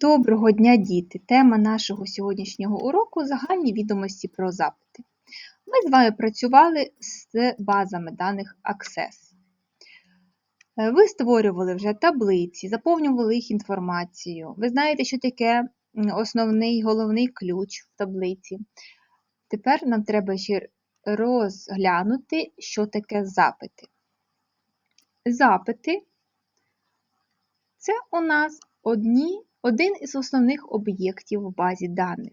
Доброго дня, діти! Тема нашого сьогоднішнього уроку загальні відомості про запити. Ми з вами працювали з базами даних Access. Е, Ви створювали вже таблиці, заповнювали їх інформацією. Ви знаєте, що таке основний головний ключ в таблиці. Тепер нам треба ще розглянути, що таке запити. Запити це у нас одні один із основних об'єктів в базі даних,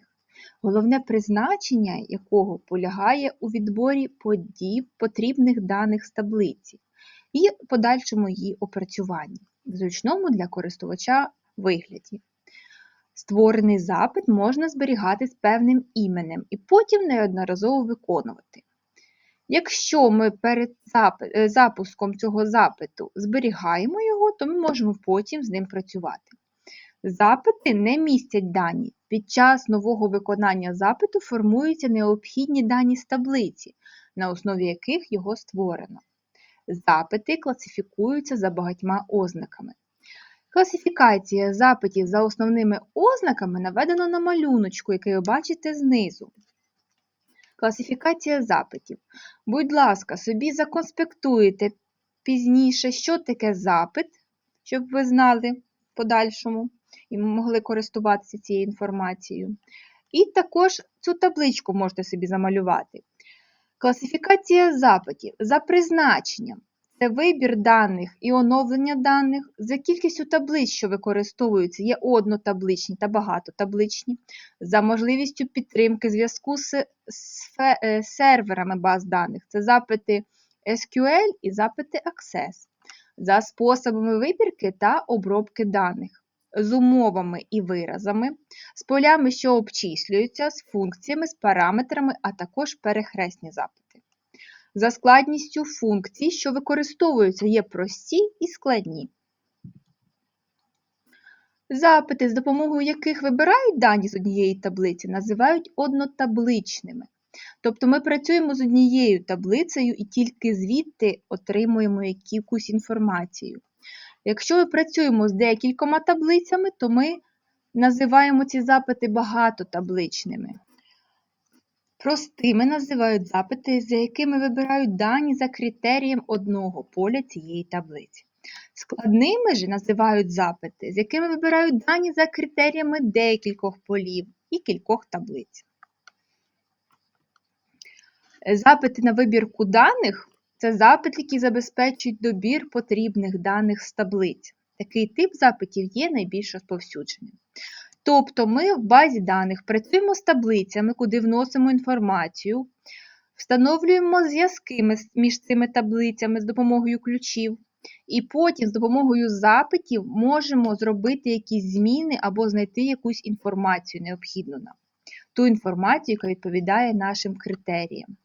головне призначення якого полягає у відборі подіб потрібних даних з таблиці і подальшому її опрацюванні, в зручному для користувача вигляді. Створений запит можна зберігати з певним іменем і потім неодноразово виконувати. Якщо ми перед е, запуском цього запиту зберігаємо його, то ми можемо потім з ним працювати. Запити не містять дані. Під час нового виконання запиту формуються необхідні дані з таблиці, на основі яких його створено. Запити класифікуються за багатьма ознаками. Класифікація запитів за основними ознаками наведено на малюночку, який ви бачите знизу. Класифікація запитів. Будь ласка, собі законспектуєте пізніше, що таке запит, щоб ви знали в подальшому і могли користуватися цією інформацією. І також цю табличку можете собі замалювати. Класифікація запитів за призначенням. Це вибір даних і оновлення даних за кількістю таблиць, що використовуються, є однотабличні та багатотабличні, за можливістю підтримки зв'язку з е, серверами баз даних. Це запити SQL і запити Access, за способами вибірки та обробки даних з умовами і виразами, з полями, що обчислюються, з функціями, з параметрами, а також перехресні запити. За складністю функцій, що використовуються, є прості і складні. Запити, з допомогою яких вибирають дані з однієї таблиці, називають однотабличними. Тобто ми працюємо з однією таблицею і тільки звідти отримуємо якусь інформацію. Якщо ми працюємо з декількома таблицями, то ми називаємо ці запити багатотабличними. Простими називають запити, за якими вибирають дані за критерієм одного поля цієї таблиці. Складними ж називають запити, з якими вибирають дані за критеріями декількох полів і кількох таблиць. Запити на вибірку даних це запит, який забезпечують добір потрібних даних з таблиць. Такий тип запитів є найбільш розповсюдженим. Тобто ми в базі даних працюємо з таблицями, куди вносимо інформацію, встановлюємо зв'язки між цими таблицями з допомогою ключів, і потім з допомогою запитів можемо зробити якісь зміни або знайти якусь інформацію необхідну нам. Ту інформацію, яка відповідає нашим критеріям.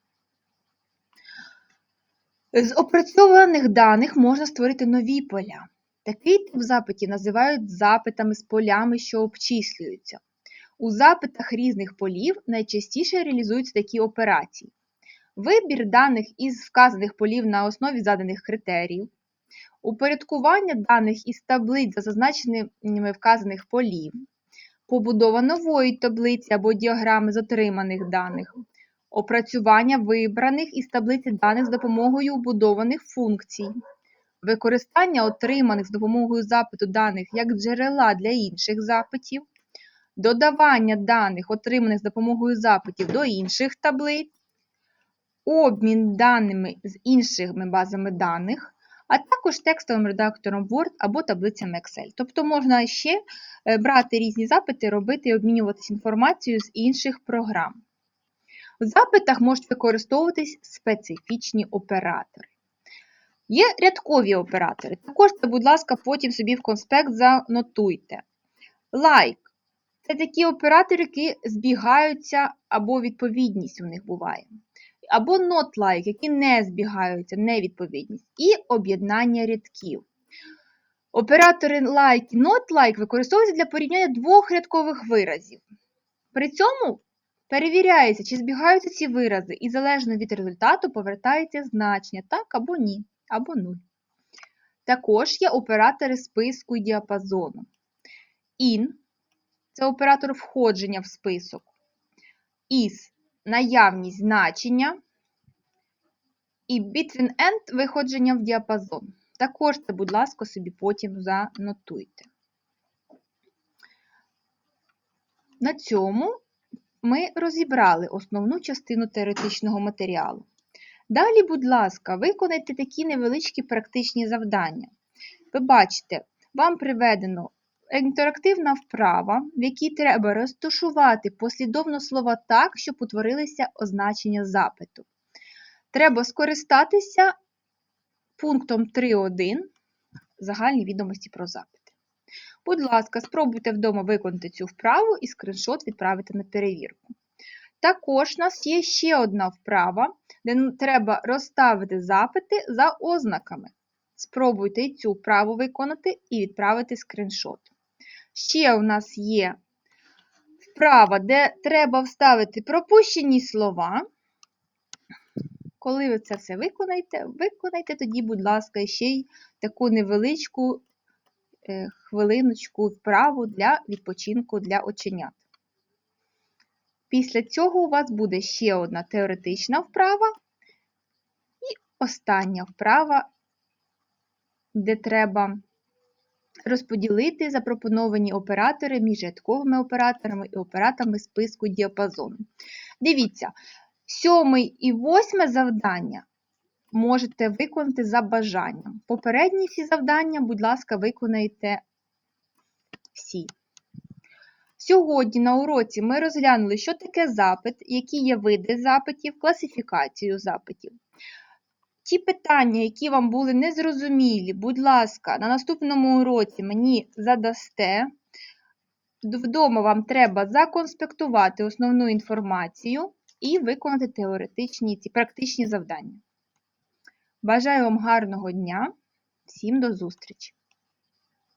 З опрацьованих даних можна створити нові поля. Такий тип запитів називають запитами з полями, що обчислюються. У запитах різних полів найчастіше реалізуються такі операції: вибір даних із вказаних полів на основі заданих критеріїв, упорядкування даних із таблиць за зазначеними вказаних полів, побудова нової таблиці або діаграми з отриманих даних, опрацювання вибраних із таблиці даних з допомогою вбудованих функцій, використання отриманих з допомогою запиту даних як джерела для інших запитів, додавання даних, отриманих з допомогою запитів до інших таблиць, обмін даними з іншими базами даних, а також текстовим редактором Word або таблицями Excel. Тобто можна ще е, брати різні запити, робити і обмінюватися інформацією з інших програм. В запитах можуть використовуватись специфічні оператори. Є рядкові оператори. Також це, будь ласка, потім собі в конспект занотуйте. Like це такі оператори, які збігаються, або відповідність у них буває. Або not like, які не збігаються, невідповідність. І об'єднання рядків. Оператори like і not like використовуються для порівняння двох рядкових виразів. При цьому Перевіряється, чи збігаються ці вирази, і залежно від результату повертається значення так або ні, або 0. Також є оператори списку і діапазону. In це оператор входження в список. Is наявність значення. І between and виходження в діапазон. Також це, будь ласка, собі потім занотуйте. На цьому ми розібрали основну частину теоретичного матеріалу. Далі, будь ласка, виконайте такі невеличкі практичні завдання. Ви бачите, вам приведено інтерактивна вправа, в якій треба розташувати послідовно слова так, щоб утворилися означення запиту. Треба скористатися пунктом 3.1 загальні відомості про запити. Будь ласка, спробуйте вдома виконати цю вправу і скриншот відправити на перевірку. Також у нас є ще одна вправа, де треба розставити запити за ознаками. Спробуйте і цю вправу виконати і відправити скриншот. Ще у нас є вправа, де треба вставити пропущені слова. Коли ви це все виконаєте, виконайте тоді, будь ласка, ще й таку невеличку хвилиночку вправу для відпочинку для оченят. Після цього у вас буде ще одна теоретична вправа і остання вправа, де треба розподілити запропоновані оператори між рядковими операторами і операторами списку діапазону. Дивіться, сьомий і восьме завдання можете виконати за бажанням. Попередні всі завдання, будь ласка, виконайте всі. Сьогодні на уроці ми розглянули, що таке запит, які є види запитів, класифікацію запитів. Ті питання, які вам були незрозумілі, будь ласка, на наступному уроці мені задасте. Вдома вам треба законспектувати основну інформацію і виконати теоретичні ці практичні завдання. Бажаю вам гарного дня, всім до зустрічі!